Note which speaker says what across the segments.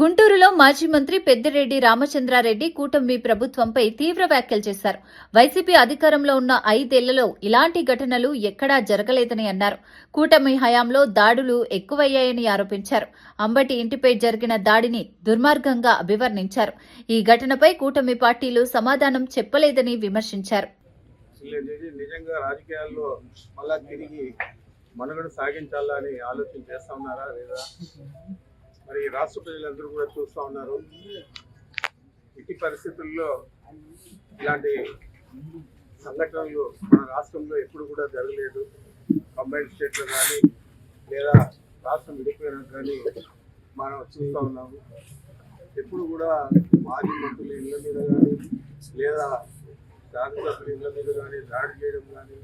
Speaker 1: గుంటూరులో మాజీ మంత్రి పెద్దిరెడ్డి రామచంద్రారెడ్డి కూటమి ప్రభుత్వంపై తీవ్ర వ్యాఖ్యలు చేశారు. వైసీపీ అధికారంలో ఉన్న ఐదేళ్ళలో ఇలాంటి ఘటనలు ఎక్కడా జరగలేదని అన్నారు. కూటమి హయాంలో దాడులు ఎక్కువయ్యాయని ఆరోపించారు. అంబటి ఇంటిపై జరిగిన దాడిని దుర్మార్గంగా అభివర్ణించారు. ఈ ఘటనపై కూటమి పార్టీలు సమాధానం చెప్పలేదని విమర్శించారు.
Speaker 2: నిజంగా రాజకీయాల్లో మళ్ళా తిరిగి మనుగడ సాగించాలని ఆలోచన చేస్తా ఉన్నారా లేదా? మరి రాష్ట్ర ప్రజలందరూ కూడా చూస్తూ ఉన్నారు. ఇట్టి పరిస్థితుల్లో ఇలాంటి సంఘటనలు మన రాష్ట్రంలో ఎప్పుడు కూడా జరగలేదు. కంబైన్డ్ స్టేట్లో కానీ లేదా రాష్ట్రం విడిపోయినా కానీ మనం చూస్తూ ఉన్నాము. ఎప్పుడు కూడా మాజీ మంత్రుల ఇళ్ళ మీద కానీ లేదా శాసనసభ్యుల ఇళ్ళ మీద కానీ దాడి చేయడం కానీ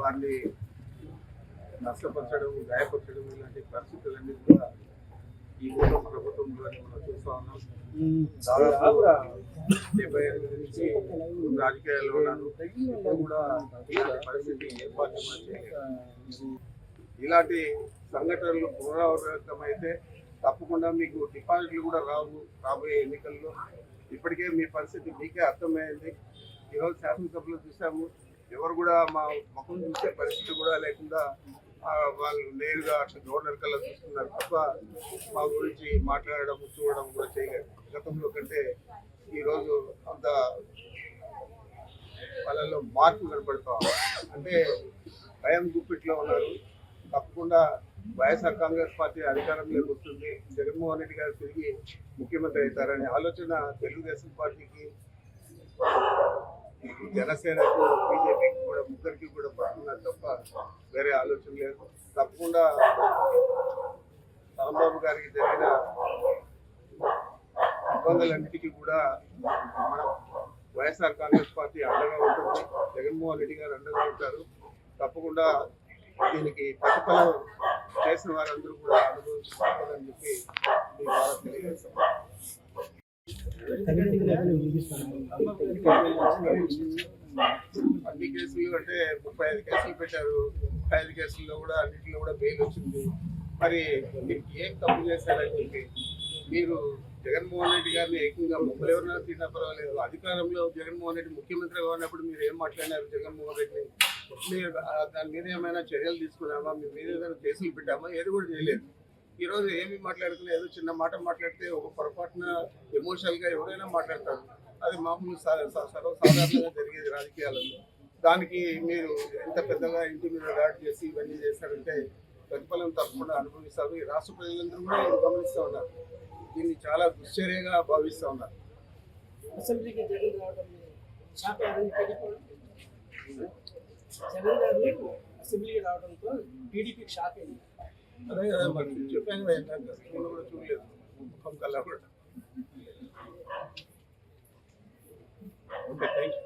Speaker 2: వారిని నష్టపరచడం గాయపరచడం ఇలాంటి పరిస్థితులన్నీ కూడా ప్రభుత్వంలోనే మనం చూస్తా ఉన్నాం దాదాపు డెబ్బై ఎనిమిది నుంచి రాజకీయాల్లో ఉన్నాను ఇప్పుడు కూడా పరిస్థితి ఏర్పాటు కూడా ఇలాంటి సంఘటనలు పునరావృతమైతే తప్పకుండా మీకు డిపాజిట్లు కూడా రావు రాబోయే ఎన్నికల్లో. ఇప్పటికే మీ పరిస్థితి మీకే అర్థమైంది. ఈరోజు శాసనసభలో చూసాము ఎవరు కూడా మా ముఖం చూసే పరిస్థితి కూడా లేకుండా వాళ్ళు నేరుగా అట్లా గవర్నర్ కల్లా చూస్తున్నారు తప్ప మా గురించి మాట్లాడడం చూడడం కూడా చేయలేదు. గతంలో కంటే ఈరోజు అంత వాళ్ళలో మార్పు కనపడతా అంటే భయం గుప్పిట్లో ఉన్నారు. తప్పకుండా వైఎస్ఆర్ కాంగ్రెస్ పార్టీ అధికారంలోకి వస్తుంది జగన్మోహన్ రెడ్డి గారు తిరిగి ముఖ్యమంత్రి అవుతారనే ఆలోచన తెలుగుదేశం పార్టీకి జనసేనకు బీజేపీకి కూడా ముగ్గురికి కూడా పడుతున్నారు తప్ప వేరే ఆలోచన లేదు. తప్పకుండా రాంబాబు గారికి జరిగిన ఇబ్బందులన్నిటికీ కూడా మన వైఎస్ఆర్ కాంగ్రెస్ పార్టీ అండగా ఉంటుంది. జగన్మోహన్ రెడ్డి గారు అండగా ఉంటారు. తప్పకుండా దీనికి ప్రతిఫలం చేసిన వారందరూ కూడా అనుభవిస్తారని చెప్పి మీ ద్వారా తెలియజేస్తాం అన్ని కేసులు అంటే ముప్పై ఐదు కేసులు పెట్టారు. ముప్పై ఐదు కేసుల్లో కూడా అన్నింటిలో కూడా బెయిల్ వచ్చింది. మరి మీరు ఏం తప్పు చేశారని చెప్పి మీరు జగన్మోహన్ రెడ్డి గారిని ఏకంగా ముప్పై ఎవరైనా తిన్నా పర్వాలేదు. అధికారంలో జగన్మోహన్ రెడ్డి ముఖ్యమంత్రిగా ఉన్నప్పుడు మీరు ఏం మాట్లాడినారు జగన్మోహన్ రెడ్డిని? మీరు దాని మీద ఏమైనా చర్యలు తీసుకున్నామా? మీ మీద ఏదైనా కేసులు పెట్టామా? ఏది కూడా చేయలేదు. ఈరోజు ఏమి మాట్లాడుకున్నా ఏదో చిన్న మాట మాట్లాడితే ఒక పొరపాటున ఎమోషనల్గా ఎవరైనా మాట్లాడతారు. అది మామూలు సర్వసాధారణంగా జరిగేది రాజకీయాలలో. దానికి మీరు ఎంత పెద్దగా ఇంటి మీద దాడి చేసి ఇవన్నీ చేశారంటే ప్రతిఫలం తప్పకుండా అనుభవిస్తారు. ఈ రాష్ట్ర ప్రజలందరూ కూడా గమనిస్తూ ఉన్నారు. దీన్ని చాలా దుశ్చర్యగా భావిస్తూ ఉన్నారు.
Speaker 3: అసెంబ్లీకి జగన్ రావడం జగన్ గారు అసెంబ్లీకి రావడంతో టీడీపీకి షాక్ అయింది.
Speaker 2: చెప్పాను కూడా చూడలేదు. ముఖం కల్లా కూడా. Okay thank you